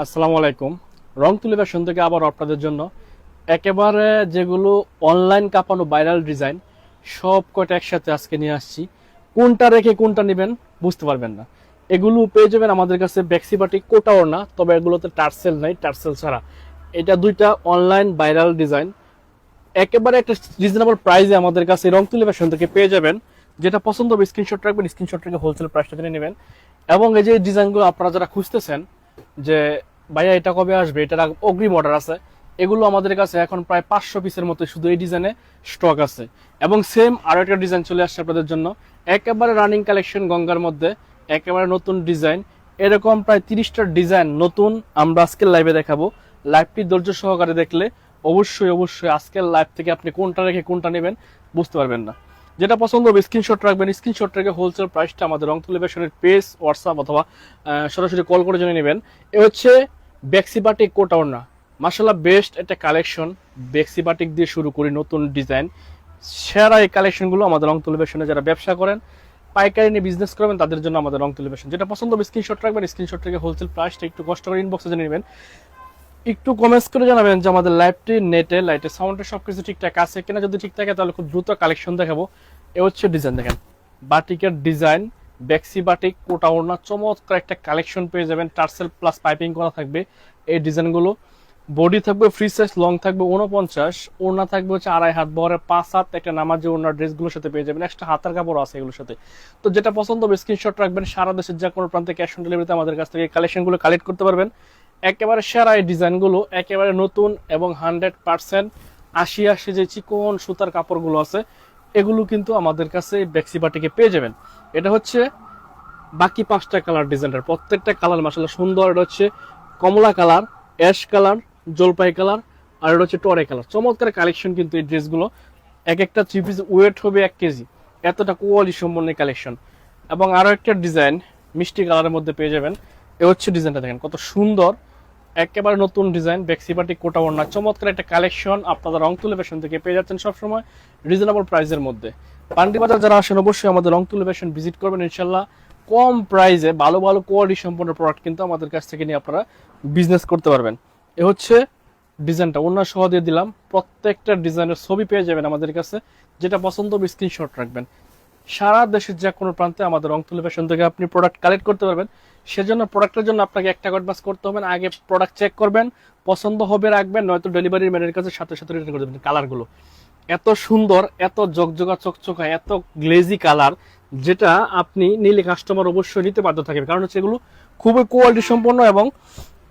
আসসালামু আলাইকুম। রং তুলি ফ্যাশন থেকে আবার আপনাদের জন্য একেবারে যেগুলো অনলাইন কাঁপানো ভাইরাল ডিজাইন সব কয়টা একসাথে আজকে নিয়ে আসছি। কোনটা রেখে কোনটা নেবেন বুঝতে পারবেন না। এগুলো পেয়ে যাবেন আমাদের কাছে ব্যাক্সিবাটি কোটাও না, তবে এগুলোতে টার্সেল নাই, টার্সেল ছাড়া। এটা দুইটা অনলাইন ভাইরাল ডিজাইন একেবারে একটা রিজনেবল প্রাইসে আমাদের কাছে রং তুলি ফ্যাশন থেকে পেয়ে যাবেন। যেটা পছন্দ হবে স্ক্রিনশট রাখবেন স্ক্রিনশট রেখে হোলসেল প্রাইসটা জেনে নেবেন। এবং এই যে ডিজাইনগুলো আপনারা যারা খুঁজতেছেন যে, ভাইয়া, এটা কবে আসবে? এটার অগ্রিম অর্ডার আছে। এগুলো আমাদের কাছে এখন প্রায় পাঁচশো পিসের মতো শুধু এই ডিজাইনে স্টক আছে। এবং সেম আরও একটা ডিজাইন চলে আসছে আপনাদের জন্য। একেবারে রানিং কালেকশন গঙ্গার মধ্যে, একেবারে নতুন ডিজাইন এরকম প্রায় তিরিশটা ডিজাইন নতুন আমরা আজকের লাইভে দেখাবো। লাইভটি ধৈর্য সহকারে দেখলে অবশ্যই অবশ্যই আজকের লাইভ থেকে আপনি কোনটা রেখে কোনটা নেবেন বুঝতে পারবেন না। যেটা পছন্দ হবে স্ক্রিনশট রাখবেন। স্ক্রিনশট রেখে হোলসেল প্রাইসটা আমাদের রং তুলিবেশনের পেজ হোয়াটসঅ্যাপ অথবা সরাসরি কল করে জেনে নেবেন। এ হচ্ছে ব্যাক্সিবাটিক বেক্সিবাটিক কোটাওনা মাসাল্লাহ বেস্ট একটা কালেকশন বেক্সিবাটিক দিয়ে শুরু করি নতুন ডিজাইন সেরা এই কালেকশনগুলো আমাদের রং তুলিবেশনে যারা ব্যবসা করেন, পাইকারি নিয়ে বিজনেস করবেন, তাদের জন্য আমাদের রং তুলিবেশন যেটা পছন্দ হবে স্ক্রিনশট রাখবেন স্ক্রিনশট রেখে হোলসেল প্রাইসটা একটু কষ্ট করে ইনবক্সে জেনে নেবেন। একটু কমেন্টস করে জানাবেন যে আমাদের লাইভটি নেটে লাইটে সাউন্ডে সব কিছু ঠিকঠাক আছে কিনা? যদি ঠিক থাকে তাহলে খুব দ্রুত কালেকশন দেখাবো। এ হচ্ছে ডিজাইন দেখেন। বাটিকের ডিজাইন বেক্সি বাটিক কোটা ওড়না চমৎকার একটা কালেকশন পেয়ে যাবেন। টার্সেল প্লাস পাইপিং করা থাকবে এই ডিজাইনগুলো বডি থাকবে ফ্রি সাইজ লং থাকবে উনপঞ্চাশ ওড়না থাকবে হচ্ছে আড়াই হাত বহরের পাঁচ হাত একটা নামাজি ওড়নার ড্রেসগুলোর সাথে পেয়ে যাবেন। একটা হাতার কাপড় আছে এগুলোর সাথে। তো যেটা পছন্দ হবে স্ক্রিনশট রাখবেন। সারা দেশের যে কোনো প্রান্তে ক্যাশ অন ডেলিভারিতে আমাদের কাছ থেকে কালেকশনগুলো কালেক্ট করতে পারবেন। একেবারে সেরা এই ডিজাইনগুলো, একেবারে নতুন এবং হান্ড্রেড পার্সেন্ট আশি আশি যে চিকন সুতার কাপড়গুলো আছে, এগুলো কিন্তু আমাদের কাছে বেক্সি বাটিকে পেয়ে যাবেন। এটা হচ্ছে বাকি পাঁচটা কালার ডিজাইনের, প্রত্যেকটা কালার মাসাল্লাহ সুন্দর, এটা হচ্ছে কমলা কালার, অ্যাশ কালার, জলপাই কালার, আর এটা হচ্ছে টরে কালার। চমৎকার কালেকশন কিন্তু এই ড্রেসগুলো। এক একটা থ্রি পিস ওয়েট হবে এক কেজি, এতটা কোয়ালিটি সম্পন্ন কালেকশন। এবং আরও একটা ডিজাইন মিষ্টি কালারের মধ্যে পেয়ে যাবেন, এ হচ্ছে ডিজাইনটা দেখেন কত সুন্দর। একেবারে নতুন ডিজাইন, বেক্সিবাটি, কোটা ওড়না, চমৎকার একটা কালেকশন আপনারা রং তুলে ফ্যাশন থেকে পেয়ে যাচ্ছেন সবসময় রিজনেবল প্রাইসের মধ্যে। বাজার যারা আসেন, অবশ্যই আমাদের রং তুলে ফ্যাশন ভিজিট করবেন ইনশাল্লাহ কম প্রাইসে ভালো ভালো কোয়ালিটি সম্পন্ন প্রোডাক্ট কিন্তু আমাদের কাছ থেকে নিয়ে আপনারা বিজনেস করতে পারবেন। এ হচ্ছে ডিজাইনটা অন্য সহ দিয়ে দিলাম। প্রত্যেকটা ডিজাইনের ছবি পেয়ে যাবেন আমাদের কাছে, যেটা পছন্দ স্ক্রিনশট রাখবেন। সারা দেশের যে কোনো প্রান্তে আমাদের রং তুলে ফ্যাশন থেকে আপনি প্রোডাক্ট কালেক্ট করতে পারবেন। সেজন্য প্রোডাক্টের জন্য আপনাকে একটা অ্যাডভান্স করতে হবে আগে প্রোডাক্ট চেক করবেন, পছন্দ হবে রাখবেন, নয়তো ডেলিভারি ম্যানের কাছে সাথে সাথে রিটার্ন করে দেবেন কালারগুলো এত সুন্দর, এত জকজকা চকচকা, এত গ্লেজি কালার যেটা আপনি নিলে কাস্টমার অবশ্যই নিতে বাধ্য থাকবে। কারণ হচ্ছে এগুলো খুবই কোয়ালিটি সম্পন্ন এবং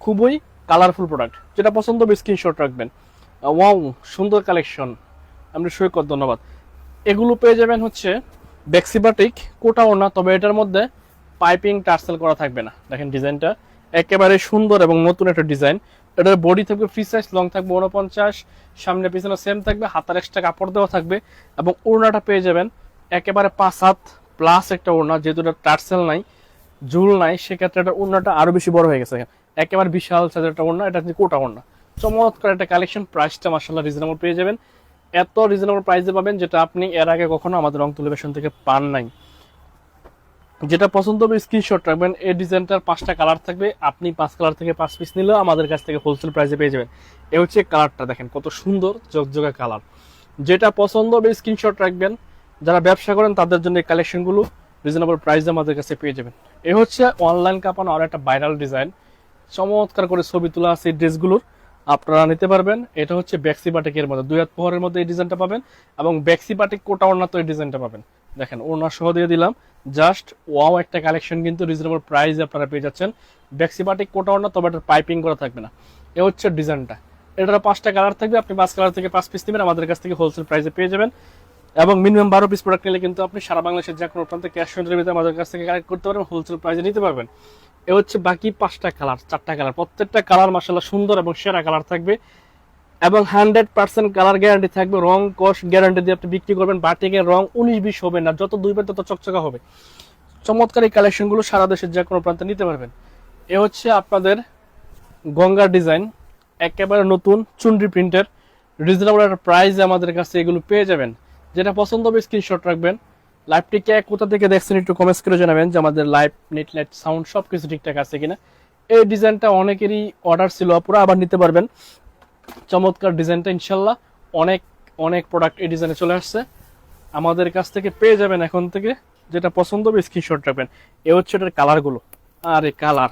খুবই কালারফুল প্রোডাক্ট যেটা পছন্দ হবে স্ক্রিনশট রাখবেন। ওয়াও সুন্দর কালেকশন আপনি সৈকত, ধন্যবাদ। এগুলো পেয়ে যাবেন হচ্ছে বেক্সিবাটিক কোটাও না, তবে এটার মধ্যে পাইপিং টার্সেল করা থাকবে না। দেখেন ডিজাইনটা একেবারে সুন্দর এবং নতুন একটা ডিজাইন। এটার বডি থাকবে ফ্রি সাইজ, লং থাকবে উনপঞ্চাশ সামনে পিছনে সেম থাকবে, হাতার এক্সট্রা কাপড় দেওয়া থাকবে এবং ওড়নাটা পেয়ে যাবেন একেবারে পাঁচ হাত প্লাস একটা ওড়না, যেহেতু এটা টার্সেল নাই ঝুল নাই, সেক্ষেত্রে এটা ওড়নাটা আরও বেশি বড় হয়ে গেছে। একেবারে বিশাল সাইজের একটা ওড়না, এটা কোটা ওড়না। চমৎকার একটা কালেকশন প্রাইসটা মার্শাল্লাহ রিজনেবল পেয়ে যাবেন। এত রিজনেবল প্রাইসে পাবেন যেটা আপনি এর আগে কখনো আমাদের রং তুলিবেশন থেকে পান নাই। যেটা পছন্দ হবে স্ক্রিনশট রাখবেন, এই ডিজাইনটার পাঁচটা কালার থাকবে, আপনি পাঁচ কালার থেকে পাঁচ পিস নিলেও আমাদের কাছ থেকে হোলসেল প্রাইসে পেয়ে যাবেন। এ হচ্ছে কালারটা দেখেন কত সুন্দর জগজগা কালার যেটা পছন্দ হবে স্ক্রিনশট রাখবেন। যারা ব্যবসা করেন, তাদের জন্য এই কালেকশনগুলো রিজনেবল প্রাইসে আমাদের কাছে পেয়ে যাবেন। এ হচ্ছে অনলাইন কাপানো আর একটা ভাইরাল ডিজাইন চমৎকার করে ছবি তোলা আছে ড্রেসগুলোর আপনারা নিতে পারবেন। এটা হচ্ছে ব্যাক্সি বাটিকের মধ্যে। দুই হাত পোহরের মধ্যে এই ডিজাইনটা পাবেন এবং ব্যাক্সি বাটিক কোটা ওড়না তো এই ডিজাইনটা পাবেন। দেখেন, ওড়না সহ দিয়ে দিলাম। জাস্ট ওয়াও একটা কালেকশন কিন্তু রিজনেবল প্রাইস আপনারা পেয়ে যাচ্ছেন। ব্যাক্সি বাটিক কোটা ওড়না তবে এটা পাইপিং করা থাকবে না। এ হচ্ছে ডিজাইনটা এটার পাঁচটা কালার থাকবে। আপনি পাঁচ কালার থেকে পাঁচ পিস নেবেন, আমাদের কাছ থেকে হোলসেল প্রাইসে পেয়ে যাবেন। এবং মিনিমাম বারো পিস প্রোডাক্ট নিলে কিন্তু আপনি সারা বাংলাদেশের যে কোনো প্রান্তে ক্যাশ অন ডেলিভারিতে আমাদের কাছ থেকে কালেক্ট করতে পারবেন হোলসেল প্রাইসে নিতে পারবেন। এ হচ্ছে বাকি পাঁচটা কালার, চারটা কালার। প্রত্যেকটা কালার মাসাল্লাহ সুন্দর এবং সেরা কালার থাকবে। এবং হান্ড্রেড পার্সেন্ট কালার গ্যারান্টি থাকবে, রং, কস গ্যারান্টি দিয়ে আপনি বিক্রি করবেন। বাটিকের রং উনিশ বিশ হবে না, যত দুইবার তত চকচকা হবে। চমৎকার এই কালেকশনগুলো সারা দেশের যে কোনো প্রান্তে নিতে পারবেন। এ হচ্ছে আপনাদের গঙ্গার ডিজাইন, একেবারে নতুন চুনরি প্রিন্টের। রিজনেবল একটা প্রাইস আমাদের কাছে এগুলো পেয়ে যাবেন। যেটা পছন্দ হবে স্ক্রিনশট রাখবেন। লাইভটি কে কোথা থেকে দেখছেন একটু কমেন্টস করে জানাবেন যে আমাদের লাইভ নেট লাইট সাউন্ড সব কিছু ঠিকঠাক আছে কিনা। এই ডিজাইনটা অনেকেরই অর্ডার ছিল পুরো আবার নিতে পারবেন। চমৎকার ডিজাইনটা ইনশাল্লাহ অনেক অনেক প্রোডাক্ট এই ডিজাইনে চলে আসছে। আমাদের কাছ থেকে পেয়ে যাবেন এখন থেকে যেটা পছন্দ হবে স্ক্রিনশট রাখবেন। এ হচ্ছে এটার কালারগুলো আরে কালার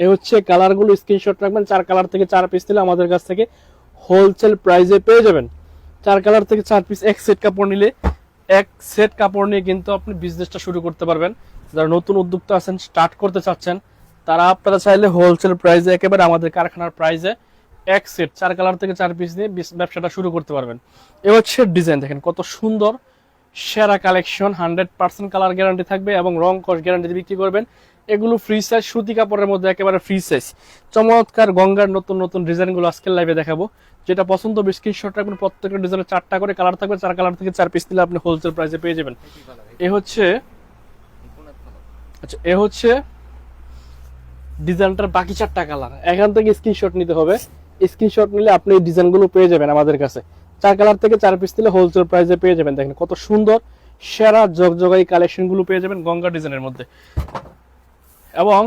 এ হচ্ছে কালারগুলো স্ক্রিনশট রাখবেন। চার কালার থেকে চার পিস নিলে আমাদের কাছ থেকে হোলসেল প্রাইসে পেয়ে যাবেন। চার কালার থেকে চার পিস এক সেট কাপড় নিলে এক সেট কাপড় নিয়ে কিন্তু আপনি বিজনেসটা শুরু করতে পারবেন। যারা নতুন উদ্যোক্তা আছেন স্টার্ট করতে চাচ্ছেন, তারা আপনারা চাইলে হোলসেল প্রাইসে একেবারে আমাদের কারখানার প্রাইসে এক সেট, চার কালার থেকে চার পিস নিয়ে ব্যবসাটা শুরু করতে পারবেন। এ হচ্ছে ডিজাইন দেখেন কত সুন্দর, সেরা collection hundred percent colour guarantee থাকবে এবং রং কস গ্যারান্টি বিক্রি করবেন। এগুলো ফ্রি সাইজ সুতি কাপড়ের মধ্যে একেবারে ফ্রি সাইজ চমৎকার গঙ্গার নতুন নতুন ডিজাইনগুলো আজকের লাইভে দেখাবো। যেটা পছন্দ স্ক্রিনশট রাখবেন, প্রত্যেকটা ডিজাইনের চারটা করে কালার থাকবে, চার কালার থেকে চার পিস নিলে আপনি হোলসেল প্রাইসে পেয়ে যাবেন। এ হচ্ছে আচ্ছা এ হচ্ছে ডিজাইনটার বাকি চারটা কালার এখান থেকে স্ক্রিনশট নিতে হবে। স্ক্রিনশট নিলে আপনি এই ডিজাইনগুলো পেয়ে যাবেন আমাদের কাছে। চার কালার থেকে চার পিস দিলে হোলসেল প্রাইসে পেয়ে যাবেন। দেখেন কত সুন্দর, সেরা, জগজগাই কালেকশনগুলো পেয়ে যাবেন গঙ্গা ডিজাইনের মধ্যে। এবং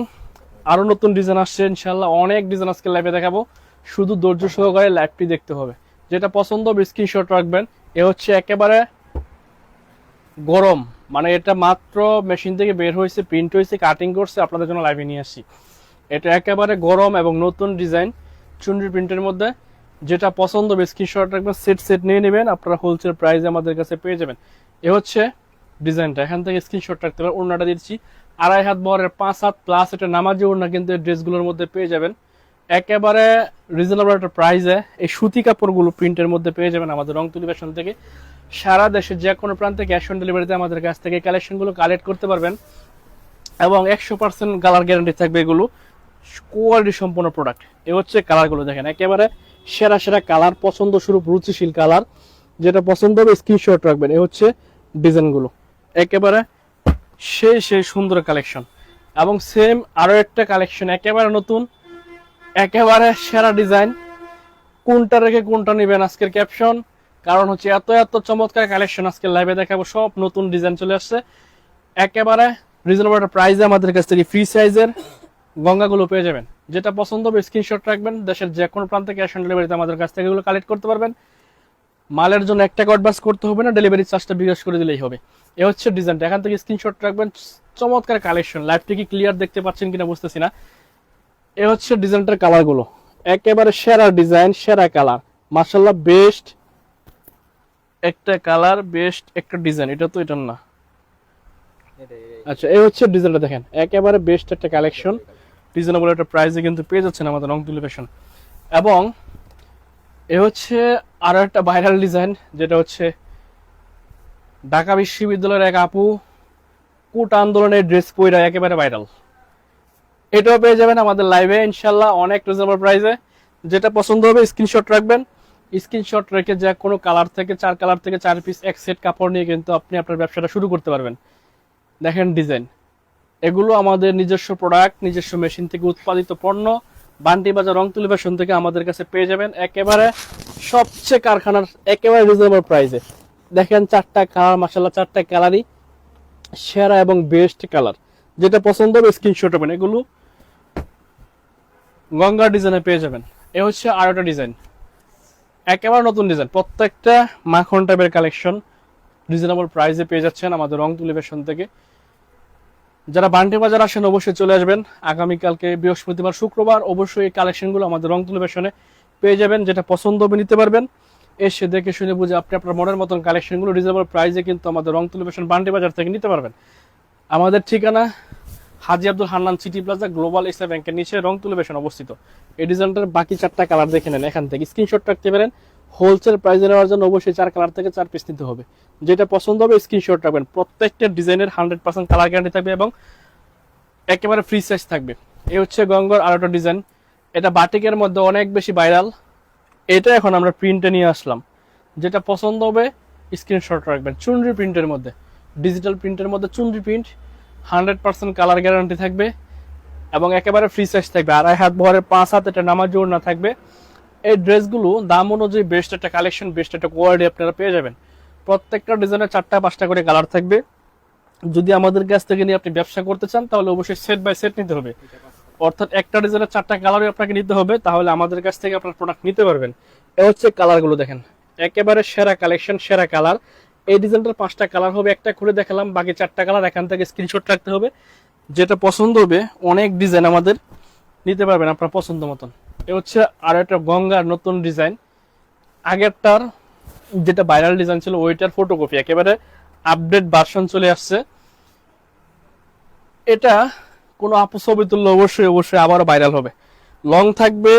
আরও নতুন ডিজাইন আসছে ইনশাল্লাহ অনেক ডিজাইন আজকে লাইভে দেখাবো। শুধু ধৈর্য সহকারে লাইভটি দেখতে হবে। যেটা পছন্দ স্ক্রিনশট রাখবেন। এ হচ্ছে একেবারে গরম। মানে এটা মাত্র মেশিন থেকে বের হয়েছে প্রিন্ট হয়েছে কাটিং করছে, আপনাদের জন্য লাইভে নিয়ে আসছি এটা একেবারে গরম এবং নতুন ডিজাইন চুনরি প্রিন্টের মধ্যে। যেটা পছন্দ স্ক্রিনশট রাখবেন সেট সেট নিয়ে নেবেন, আপনারা হোলসেল প্রাইসে আমাদের কাছে পেয়ে যাবেন। এ হচ্ছে ডিজাইনটা এখান থেকে স্ক্রিনশট রাখতে পারেন ওড়নাটা দিচ্ছি। আড়াই হাত বহরের পাঁচ হাত প্লাস এটা নামাজি ওড়না কিন্তু এই ড্রেসগুলোর মধ্যে পেয়ে যাবেন। একেবারে রিজনেবল একটা প্রাইসে এই সুতি কাপড়গুলো প্রিন্টের মধ্যে পেয়ে যাবেন আমাদের রং তুলি ফ্যাশন থেকে। সারা দেশের যে কোনো প্রান্তে ক্যাশ অন ডেলিভারিতে আমাদের কাছ থেকে কালেকশনগুলো কালেক্ট করতে পারবেন। এবং একশো পার্সেন্ট কালার গ্যারান্টি থাকবে এগুলো। কোয়ালিটি সম্পন্ন প্রোডাক্ট এ হচ্ছে কালারগুলো দেখেন, একেবারে সেরা সেরা কালার পছন্দ স্বরূপ রুচিশীল কালার যেটা পছন্দ হবে স্ক্রিনশট রাখবেন, এ হচ্ছে ডিজাইনগুলো একেবারে সেই সেই সুন্দর কালেকশন এবং সেম আরও একটা কালেকশন একেবারে নতুন, একেবারে সেরা ডিজাইন কোনটা রেখে কোনটা নেবেন আজকের ক্যাপশন কারণ হচ্ছে এত এত চমৎকার কালেকশন আজকে লাইভে দেখাবো। সব নতুন ডিজাইন চলে আসছে। একেবারে রিজনেবল একটা প্রাইসে আমাদের কাছ থেকে ফ্রি সাইজের গঙ্গাগুলো পেয়ে যাবেন। যেটা পছন্দ হবে স্ক্রিনশট রাখবেন। দেশের যে কোনো প্রান্তে ক্যাশ অন ডেলিভারিতে আমাদের কাছ থেকে এগুলো কালেক্ট করতে পারবেন। মালের জন্য এক টাকা অ্যাডভান্স করতে হবে না ডেলিভারি চার্জটা বিকাশ করে দিলেই হবে। এ হচ্ছে ডিজাইনটা এখান থেকে স্ক্রিনশট রাখবেন। চমৎকার কালেকশন লাইভটি কি ক্লিয়ার দেখতে পাচ্ছেন কিনা বুঝতেছি না। এ হচ্ছে ডিজাইনটার কালারগুলো একেবারে সেরা ডিজাইন সেরা কালার মার্শাল্লাহ বেস্ট একটা কালার বেস্ট একটা ডিজাইন এটা তো এটা না। আচ্ছা এই হচ্ছে ডিজাইনটা দেখেন। একেবারে বেস্ট একটা কালেকশন রিজনেবল একটা প্রাইসে কিন্তু পেয়ে যাচ্ছেন আমাদের রং তুলি ফ্যাশন এবং এ হচ্ছে আরও একটা ভাইরাল ডিজাইন যেটা হচ্ছে ঢাকা বিশ্ববিদ্যালয়ের এক আপু কুট আন্দোলনের ড্রেস পইরা একেবারে ভাইরাল এটাও পেয়ে যাবেন আমাদের লাইভে ইনশাল্লাহ অনেক রিজনেবল প্রাইসে যেটা পছন্দ হবে স্ক্রিনশট রাখবেন। স্ক্রিনশট রেখে যে কোনো কালার থেকে, চার কালার থেকে চার পিস এক সেট কাপড় নিয়ে কিন্তু আপনি আপনার ব্যবসাটা শুরু করতে পারবেন। দেখেন ডিজাইন এগুলো আমাদের নিজস্ব প্রোডাক্ট নিজস্ব মেশিন থেকে উৎপাদিত পণ্য। বান্টি বাজার রং তুলি ফ্যাশন থেকে আমাদের কাছে পেয়ে যাবেন একেবারে সবচেয়ে কারখানার একেবারে রিজনেবল প্রাইসে দেখেন চারটা কালার মাসাল্লাহ চারটা কালারই সেরা এবং বেস্ট কালার যেটা পছন্দ হবে স্ক্রিনশট হবেন এগুলো গঙ্গা ডিজাইনে পেয়ে যাবেন। এ হচ্ছে আর একটা ডিজাইন একেবারে নতুন ডিজাইন প্রত্যেকটা মাখন টাইপের কালেকশন রিজনেবল প্রাইসে পেয়ে যাচ্ছেন আমাদের রং তুলি ফ্যাশন থেকে। যারা বান্টি বাজার আসেন অবশ্যই চলে আসবেন। আগামীকালকে বৃহস্পতিবার, শুক্রবার অবশ্যই এই কালেকশনগুলো আমাদের রং তুলি ফ্যাশনে পেয়ে যাবেন, যেটা পছন্দ হবে নিতে পারবেন। এসে দেখে শুনে বুঝে আপনি আপনার মনের মতন কালেকশনগুলো রিজনেবল প্রাইসে কিন্তু আমাদের রং ফ্যাশন বান্টি বাজার থেকে নিতে পারবেন। আমাদের ঠিকানা Haji Abdul Hannan city plaza global SI ব্যাংকের নিচে রং তুলে বেশন অবস্থিত। এই ডিজাইনটার বাকি চারটা কালার দেখে নেন, এখান থেকে স্ক্রিনশট রাখতে পারেন হোলসেল প্রাইসে নেওয়ার জন্য অবশ্যই চার কালার থেকে চার পিস নিতে হবে। যেটা পছন্দ হবে স্ক্রিনশট রাখবেন। প্রত্যেকটা ডিজাইনের হান্ড্রেড পার্সেন্ট কালার গ্যারান্টি থাকবে এবং একেবারে ফ্রি সাইজ থাকবে। এই হচ্ছে গঙ্গর আর একটা ডিজাইন এটা বাটিকের মধ্যে অনেক বেশি ভাইরাল এটা এখন আমরা প্রিন্টে নিয়ে আসলাম। যেটা পছন্দ হবে স্ক্রিনশট রাখবেন। চুনরি প্রিন্টের মধ্যে। ডিজিটাল প্রিন্টের মধ্যে চুনরি print hundred percent colour guarantee থাকবে এবং একেবারে ফ্রি সাইজ থাকবে। আড়াই হাত বহরের পাঁচ হাত, এটা নামার জোর না থাকবে। এই ড্রেসগুলো দাম অনুযায়ী বেস্ট একটা কালেকশন বেস্ট একটা কোয়ালিটি আপনারা পেয়ে যাবেন। প্রত্যেকটা ডিজাইনের চারটা পাঁচটা করে কালার থাকবে। যদি আমাদের কাছ থেকে নিয়ে আপনি ব্যবসা করতে চান, তাহলে অবশ্যই সেট বাই সেট নিতে হবে। অর্থাৎ একটা ডিজাইনের চারটা কালারই আপনাকে নিতে হবে, তাহলে আমাদের কাছ থেকে আপনার প্রোডাক্ট নিতে পারবেন। এ হচ্ছে কালারগুলো দেখেন। একেবারে সেরা কালেকশন সেরা কালার এই ডিজাইনটার পাঁচটা কালার হবে, একটা খুলে দেখালাম, বাকি চারটা কালার এখান থেকে স্ক্রিনশট রাখতে হবে। যেটা পছন্দ হবে, অনেক ডিজাইন আমাদের নিতে পারবেন আপনার পছন্দ মতন। এ হচ্ছে আর একটা গঙ্গার নতুন ডিজাইন আগেরটার যেটা ভাইরাল ডিজাইন ছিল, ওইটার ফটোকপি একেবারে আপডেট ভার্সন চলে আসছে। এটা কোনো আপু ছবি তুললে অবশ্যই অবশ্যই আবারও ভাইরাল হবে। লং থাকবে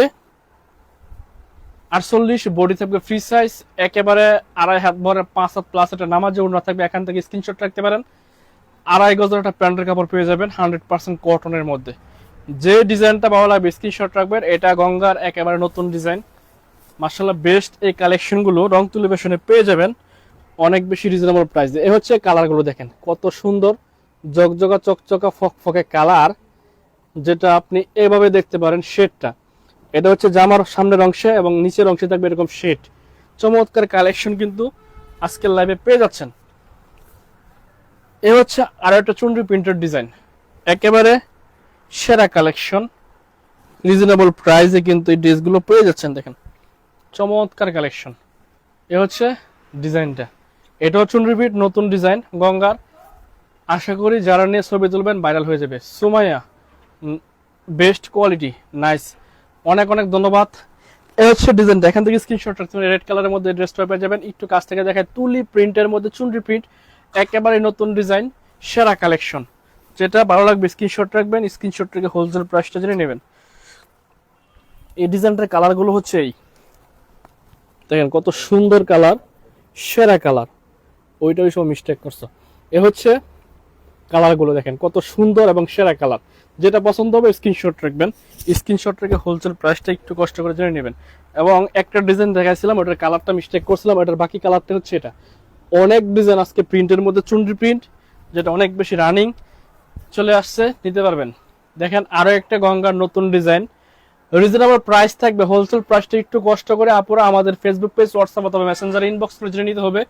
আটচল্লিশ বডি থাকবে ফ্রি সাইজ একেবারে আড়াই হাত ভরে পাঁচ হাত প্লাস একটা নামাজ যেমন থাকবে, এখান থেকে স্ক্রিনশট রাখতে পারেন। আড়াই গজের একটা প্যান্টের কাপড় পেয়ে যাবেন হান্ড্রেড পার্সেন্ট কটনের মধ্যে। যে ডিজাইনটা ভালো লাগবে স্ক্রিনশট রাখবেন। এটা গঙ্গার একেবারে নতুন ডিজাইন। মার্শাল্লাহ বেস্ট এই কালেকশনগুলো রং তুলি বেশনে পেয়ে যাবেন। অনেক বেশি রিজনেবল প্রাইস এ হচ্ছে কালারগুলো দেখেন, কত সুন্দর। জকজকা চকচকা, ফকফকে কালার যেটা আপনি এভাবে দেখতে পারেন শেডটা এটা হচ্ছে জামার সামনের অংশে এবং নিচের অংশে থাকবে এরকম শেড চমৎকার কালেকশন কিন্তু আজকের লাইভে পেয়ে যাচ্ছেন। এ হচ্ছে আরও একটা চুনরি প্রিন্টেড ডিজাইন একেবারে সেরা কালেকশন। রিজনেবল প্রাইসে কিন্তু এই ড্রেসগুলো পেয়ে যাচ্ছেন, দেখেন। চমৎকার কালেকশন। এ হচ্ছে ডিজাইনটা। এটা হচ্ছে প্রিন্ট নতুন ডিজাইন, গঙ্গার। আশা করি যারা নিয়ে ছবি তুলবেন ভাইরাল হয়ে যাবে। সুমাইয়া বেস্ট কোয়ালিটি নাইস অনেক অনেক ধন্যবাদ। এ হচ্ছে ডিজাইনটা। এখান থেকে স্ক্রিনশট রাখতে রেড কালারের মধ্যে ড্রেসটা পেয়ে যাবেন। একটু কাছ থেকে দেখায় তুলি প্রিন্টের মধ্যে চুনরি প্রিন্ট একেবারে নতুন ডিজাইন, সেরা কালেকশন। যেটা ভালো লাগবে স্ক্রিনশট রাখবেন স্ক্রিনশট রেখে হোলসেল প্রাইসটা জেনে নেবেন। এই ডিজাইনটার কালারগুলো হচ্ছে এই। দেখেন কত সুন্দর কালার সেরা কালার ওইটাই সব মিস্টেক করছ। এ হচ্ছে কালারগুলো দেখেন, কত সুন্দর এবং সেরা কালার যেটা পছন্দ হবে স্ক্রিনশট রাখবেন। স্ক্রিনশট রেখে হোলসেল প্রাইসটা একটু কষ্ট করে জেনে নেবেন। এবং একটা ডিজাইন দেখাইছিলাম, ওটার কালারটা মিস্টেক করছিলাম, ওটার বাকি কালারটা হচ্ছে এটা। অনেক ডিজাইন আজকে প্রিন্টের মধ্যে চুনরি প্রিন্ট যেটা অনেক বেশি রানিং চলে আসছে, নিতে পারবেন। দেখেন আরও একটা গঙ্গার নতুন ডিজাইন। রিজনেবল প্রাইস থাকবে হোলসেল প্রাইসটা একটু কষ্ট করে আপুরা আমাদের ফেসবুক পেজ হোয়াটসঅ্যাপ অথবা মেসেঞ্জার ইনবক্স করে নিতে হবে।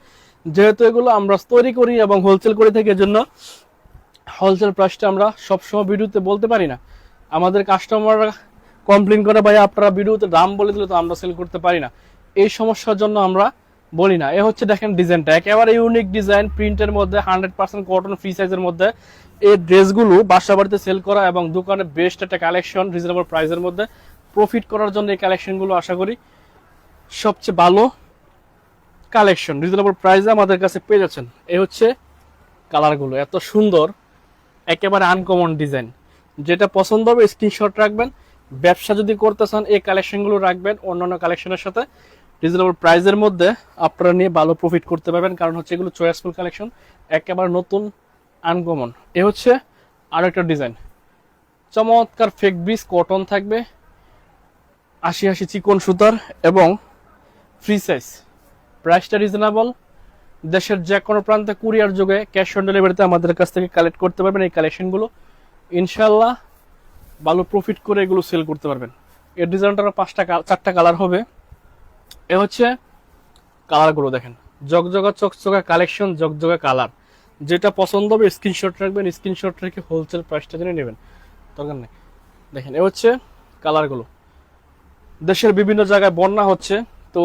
যেহেতু এগুলো আমরা তৈরি করি এবং হোলসেল করে থাকি, এজন্য হোলসেল প্রাইসটা আমরা সবসময় ভিডিওতে বলতে পারি না। আমাদের কাস্টমাররা কমপ্লেন করে, ভাই, আপনারা ভিডিওতে দাম বলে দিলে তো আমরা সেল করতে পারি না। এই সমস্যার জন্য আমরা বলি না, এ হচ্ছে দেখেন ডিজাইনটা একেবারে ইউনিক ডিজাইন প্রিন্টের মধ্যে হান্ড্রেড পার্সেন্ট কটন ফ্রি সাইজের মধ্যে। এই ড্রেসগুলো বাসা বাড়িতে সেল করা এবং দোকানে বেস্ট একটা কালেকশন রিজনেবল প্রাইসের মধ্যে। প্রফিট করার জন্য এই কালেকশনগুলো আশা করি সবচেয়ে ভালো কালেকশন রিজনেবল প্রাইসে আমাদের কাছে পেয়ে যাচ্ছেন। এই হচ্ছে কালারগুলো এত সুন্দর, একেবারে আনকমন ডিজাইন যেটা পছন্দ হবে স্ক্রিনশট রাখবেন। ব্যবসা যদি করতে চান, এই কালেকশনগুলো রাখবেন অন্যান্য কালেকশনের সাথে। রিজনেবল প্রাইসের মধ্যে আপনারা নিয়ে ভালো প্রফিট করতে পারবেন। কারণ হচ্ছে এগুলো চয়েসফুল কালেকশন একেবারে নতুন আনকমন এ হচ্ছে আরও একটা ডিজাইন চমৎকার ফেক ব্রিজ কটন থাকবে, আশি আশি চিকন সুতার এবং ফ্রি সাইজ প্রাইসটা রিজনেবল দেশের যে কোনো প্রান্তে কুরিয়ার যুগে ক্যাশ অন ডেলিভারিতে আমাদের কাছ থেকে কালেক্ট করতে পারবেন এই কালেকশনগুলো ইনশাল্লাহ ভালো প্রফিট করে এগুলো সেল করতে পারবেন। এর ডিজাইনটার পাঁচটা চারটা কালার হবে। এ হচ্ছে কালারগুলো দেখেন। জগজগা, চকচকা কালেকশন জগজগা কালার যেটা পছন্দ হবে স্ক্রিনশট রাখবেন স্ক্রিনশট রেখে হোলসেল প্রাইসটা জেনে নেবেন। দরকার নেই। দেখেন, এ হচ্ছে কালারগুলো দেশের বিভিন্ন জায়গায় বন্যা হচ্ছে, তো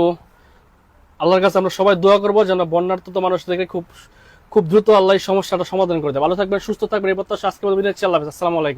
আল্লাহর কাছে আমরা সবাই দোয়া করব যেন বন্যার তো মানুষ দেখে খুব খুব দ্রুত আল্লাহ সমস্যাটা সমাধান করে দেয়। ভালো থাকবেন, সুস্থ থাকবেন, এই প্রত্যাশা আজকে আল্লাহ। আসসালামু